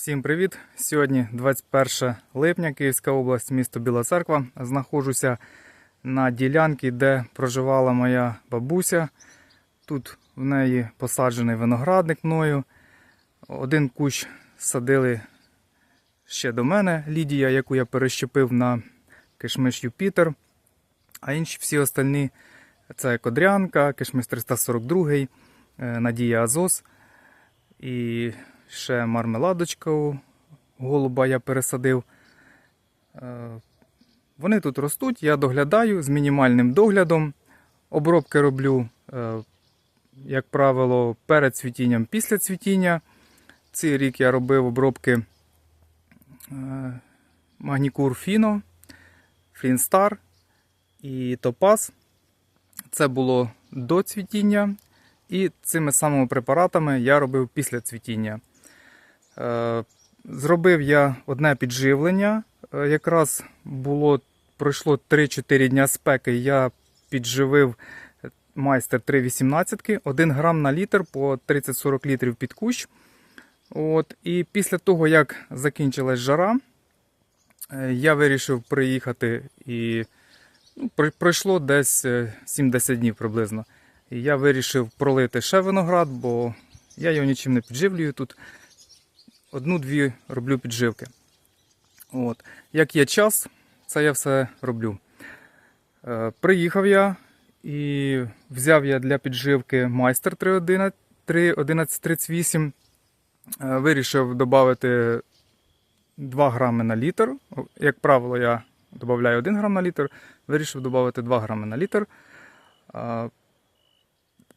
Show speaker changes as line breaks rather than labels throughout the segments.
Всім привіт! Сьогодні 21 липня, Київська область, місто Біла Церква. Знаходжуся на ділянці, де проживала моя бабуся. Тут в неї посаджений виноградник мною. Один кущ садили ще до мене, Лідія, яку я перещепив на кишмиш Юпітер. А інші всі остальні це Кодрянка, кишмиш 342, е, Надія Азос. І ще мармеладочку голуба я пересадив. Е, Вони тут ростуть, я доглядаю з мінімальним доглядом. Обробки роблю, е, як правило, перед цвітінням, після цвітіння. Цей рік я робив обробки е, Магнікур Фіно, Фрінстар і Топаз. Це було до цвітіння. І цими самими препаратами я робив після цвітіння. Е, Зробив я одне підживлення. Е, Якраз було, пройшло 3-4 дня спеки. Я підживив майстер 3,18, 1 грам на літр по 30-40 літрів під кущ. От, і після того, як закінчилась жара, е, я вирішив приїхати і ну, пройшло десь е, 70 днів приблизно. І я вирішив пролити ще виноград, бо я його нічим не підживлюю тут. Одну-дві роблю підживки. От. Як є час, це я все роблю. Е, приїхав я і взяв я для підживки майстер 3.11 3.1138. Е, вирішив додати 2 грами на літр. Як правило, я додаю 1 грам на літр. Вирішив додати 2 грами на літр. Е,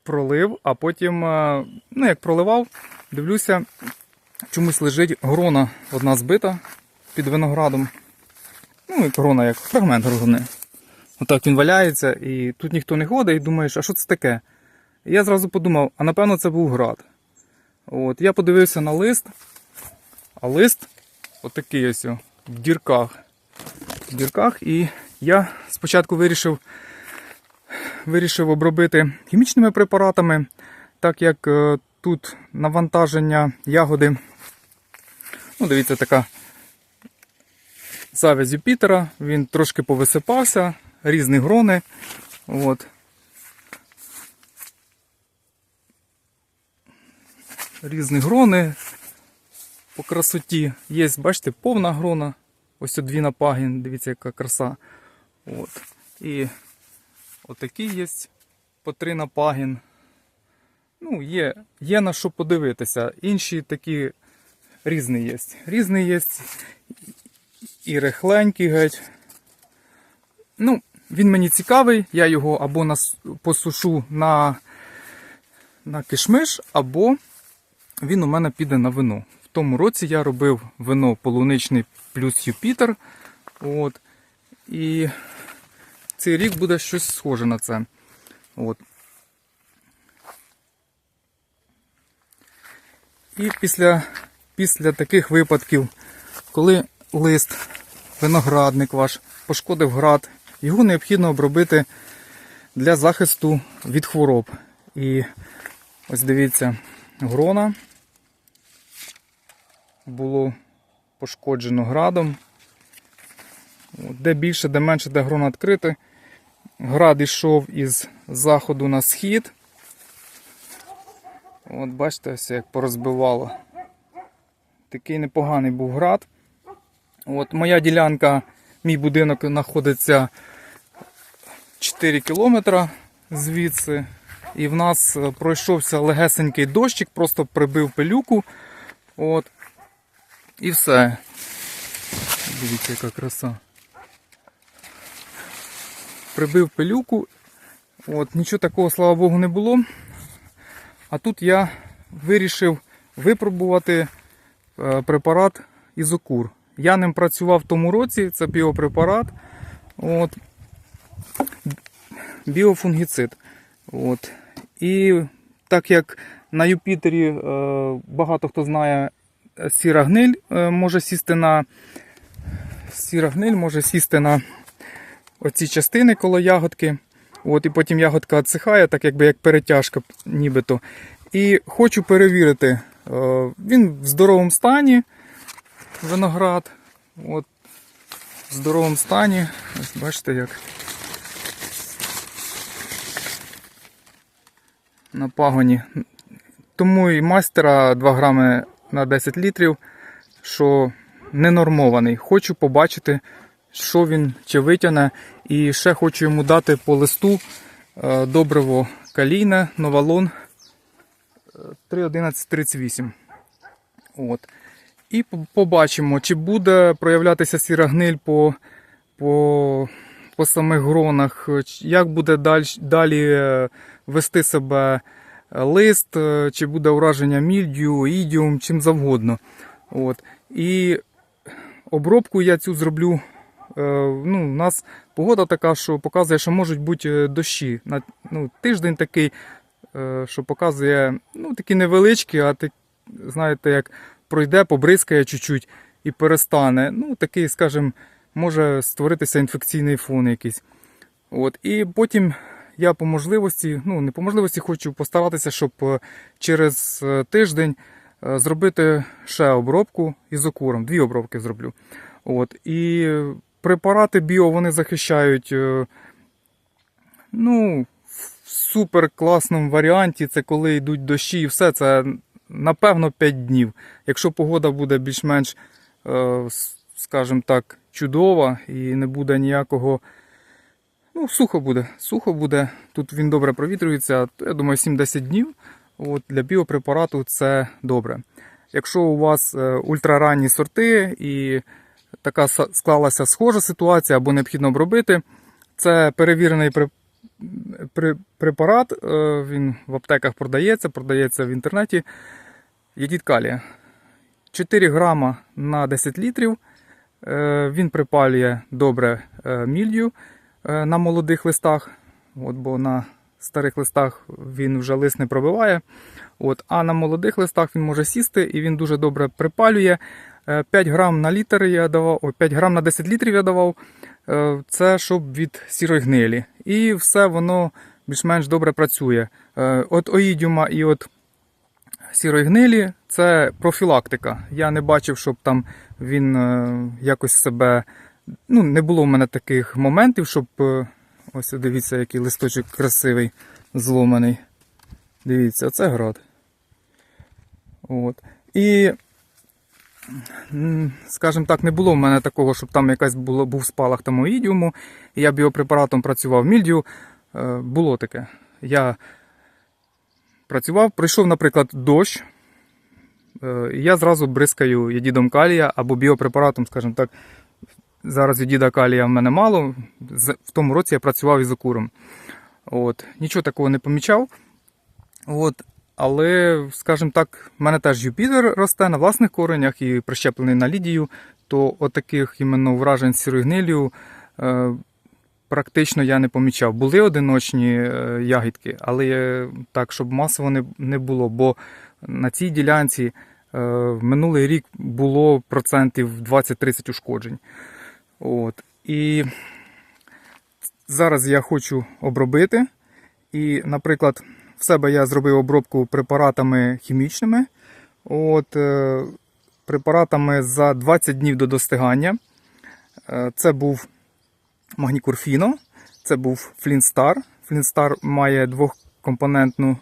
пролив, а потім, е, ну як проливав, дивлюся, чомусь лежить грона одна збита під виноградом. Ну, як грона, як фрагмент грони. Отак він валяється, і тут ніхто не ходить, і думаєш, а що це таке? І я зразу подумав, а напевно це був град. От, я подивився на лист, а лист отакий ось в дірках. В дірках, і я спочатку вирішив вирішив обробити хімічними препаратами, так як е, тут навантаження ягоди. Ну, дивіться, така завязь Юпітера, він трошки повисипався, різні грони. От. Різні грони по красоті. Є, бачите, повна грона. Ось дві на пагін, дивіться, яка краса. От. І Отакі є по три на пагін. Ну, є, є на що подивитися. Інші такі різні є. Різні є. І рехленькі геть. Ну, він мені цікавий, я його або нас посушу на, на кишмиш, або він у мене піде на вино. В тому році я робив вино полуничний плюс Юпітер. От. І цей рік буде щось схоже на це. От. І після, після таких випадків, коли лист, виноградник ваш пошкодив град, його необхідно обробити для захисту від хвороб. І ось дивіться, грона було пошкоджено градом. Де більше, де менше, де грона відкрите. Град йшов із заходу на схід. От бачите, ось як порозбивало. Такий непоганий був град. От Моя ділянка, мій будинок знаходиться 4 кілометри звідси. І в нас е, пройшовся легесенький дощик, просто прибив пилюку. От. І все. Дивіться, яка краса прибив пилюку. От, Нічого такого, слава Богу, не було. А тут я вирішив випробувати препарат Ізокур. Я ним працював в тому році, це біопрепарат. От, біофунгіцид. От. І так як на Юпітері е, багато хто знає, сіра гниль е, може сісти на сіра гниль може сісти на оці частини коло ягодки. От, і потім ягодка відсихає, так якби як перетяжка нібито. І хочу перевірити, е, він в здоровому стані. виноград. От, в здоровому стані. Ось бачите як. На пагоні. Тому і мастера 2 грами на 10 літрів, що ненормований. Хочу побачити, що він чи витягне. І ще хочу йому дати по листу е, добриво калійне, новалон е, 3.11.38. От. І побачимо, чи буде проявлятися сіра гниль по, по, по самих гронах, як буде далі, далі е, вести себе е, лист, е, чи буде ураження мільдю, ідіум, чим завгодно. От. І обробку я цю зроблю. Ну, у нас погода така, що показує, що можуть бути дощі. Ну, тиждень такий, що показує ну, такі невеличкі, а так, знаєте, як пройде, побризкає чуть-чуть і перестане. Ну, такий, скажімо, може створитися інфекційний фон якийсь. От. І потім я по можливості, ну не по можливості, хочу постаратися, щоб е, через е, тиждень е, зробити ще обробку ізокуром. Дві обробки зроблю. От. І препарати біо вони захищають. е, Ну, супер класному варіанті це коли йдуть дощі і все. Це напевно 5 днів. Якщо погода буде більш-менш, е, скажімо так, чудова і не буде ніякого. Ну, сухо буде. Сухо буде. Тут він добре провітрюється, то я думаю, 7-10 днів. От, для біопрепарату це добре. Якщо у вас е, ультраранні сорти і така склалася схожа ситуація або необхідно обробити, це перевірений препарат, е, він в аптеках продається, продається в інтернеті. Калія. 4 грама на 10 літрів. Е, Він припалює добре е, мільдю е, на молодих листах, от, бо на старих листах він вже лист не пробиває. От, а на молодих листах він може сісти і він дуже добре припалює. Е, 5 грам на літр я давав, ой, 5 грам на 10 літрів я давав. Е, Це щоб від сірої гнилі. І все воно більш-менш добре працює. Е, От оїдіума і от сірої гнилі це профілактика. Я не бачив, щоб там він е, якось себе. Ну, не було в мене таких моментів, щоб. е, Ось дивіться, який листочок красивий, зломаний. Дивіться, це град. От. І, скажімо так, не було в мене такого, щоб там якась було, був спалах там оїдіуму, і я біопрепаратом працював мільдію. Е, Було таке. Я працював, прийшов, наприклад, дощ. е, і Я зразу бризкаю єдідом калія або біопрепаратом, скажімо так. Зараз єдіда калія в мене мало. В тому році я працював із окуром. От. Нічого такого не помічав. От. Але, скажімо так, в мене теж Юпітер росте на власних коренях і прищеплений на лідію, то отаких іменно вражень сірою гнилю е, практично я не помічав. Були одиночні е, ягідки, але так, щоб масово не, не було, бо на цій ділянці е, минулий рік було процентів 20-30 ушкоджень. От. І зараз я хочу обробити. І, наприклад, в себе я зробив обробку препаратами хімічними. От, е, препаратами за 20 днів до достигання. Е, це був Магнікурфіно, це був Флінстар. Флінстар має двохкомпонентну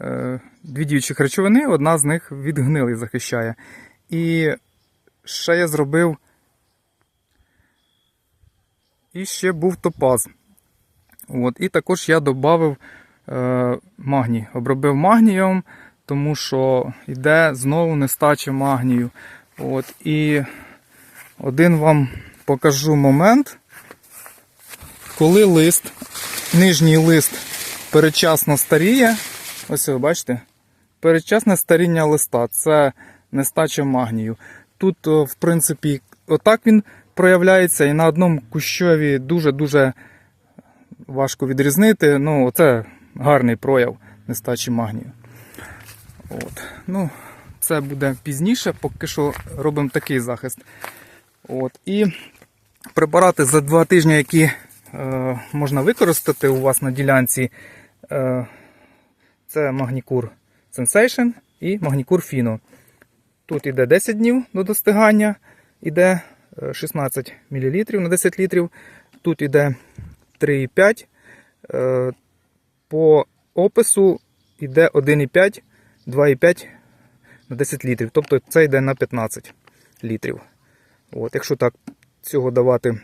е, дві діючих речовини, одна з них від гнилий захищає. І ще я зробив. І ще був топаз. От, і також я додав магній. Обробив магнієм, тому що йде знову нестача магнію. От, і один вам покажу момент, коли лист, нижній лист передчасно старіє. Ось ви бачите, передчасне старіння листа це нестача магнію. Тут, в принципі, отак він проявляється, і на одному кущові дуже-дуже важко відрізнити. Ну, це гарний прояв нестачі магнію. От. Ну, це буде пізніше, поки що робимо такий захист. От. І препарати за два тижні, які е, можна використати у вас на ділянці, е, це Магнікур Sensation і Магнікур Fino. Тут іде 10 днів до достигання, іде е, 16 мл на 10 літрів. Тут іде 3,5. По опису йде 1,5, 2,5 на 10 літрів. Тобто це йде на 15 літрів. От, якщо так цього давати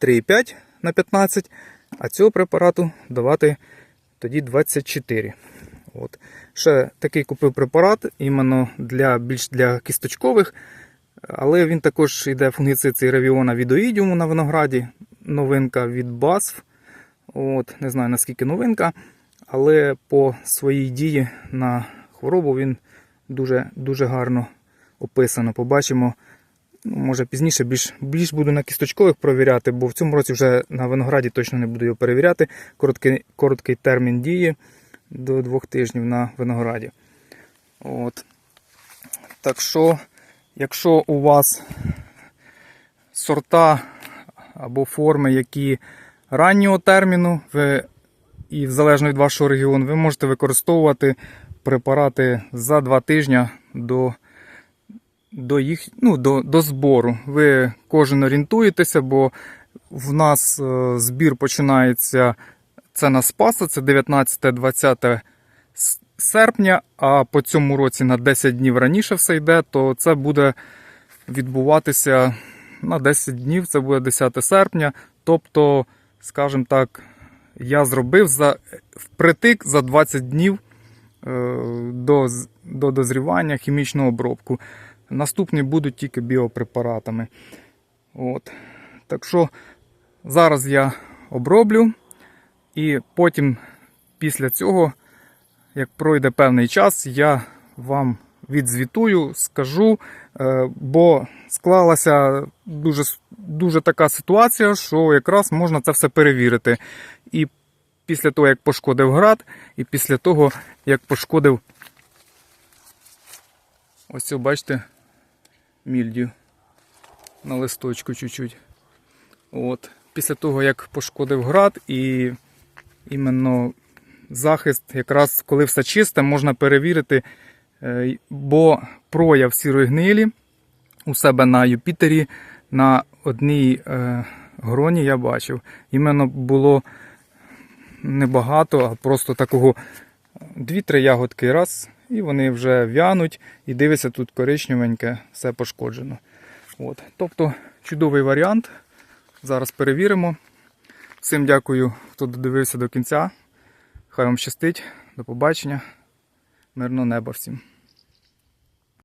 3,5 на 15, а цього препарату давати тоді 24. От. Ще такий купив препарат іменно для більш для кісточкових, але він також йде фунгіцид цей ревіона відоїдіуму на винограді. Новинка від BASF. От, не знаю наскільки новинка, але по своїй дії на хворобу він дуже, дуже гарно описано. Побачимо. Ну, Може пізніше більш, більш буду на кісточкових провіряти, бо в цьому році вже на винограді точно не буду його перевіряти. Короткий, короткий термін дії до двох тижнів на винограді. От. Так що, якщо у вас сорта або форми, які раннього терміну, ви, і залежно від вашого регіону, ви можете використовувати препарати за два тижні до до їх ну, до, до збору. Ви кожен орієнтуєтеся, бо в нас е, збір починається це на Спаса, це 19-20 серпня, а по цьому році на 10 днів раніше все йде, то це буде відбуватися на 10 днів, це буде 10 серпня. Тобто, скажімо так, я зробив за впритик за 20 днів е, до, до дозрівання хімічну обробку. Наступні будуть тільки біопрепаратами. От. Так що зараз я оброблю, і потім, після цього, як пройде певний час, я вам відзвітую, скажу, е, бо склалася дуже, дуже така ситуація, що якраз можна це все перевірити. І після того, як пошкодив град, і після того, як пошкодив ось це, бачите, мільдію на листочку чуть-чуть. От. Після того, як пошкодив град і іменно захист, якраз коли все чисте, можна перевірити, бо прояв сірої гнилі у себе на Юпітері на одній е, гроні я бачив. Іменно було небагато, а просто такого дві-три ягодки раз, і вони вже в'януть, і дивиться тут коричневеньке, все пошкоджено. От. Тобто чудовий варіант. Зараз перевіримо. Всім дякую, хто додивився до кінця. Хай вам щастить. До побачення. Мирного неба всім.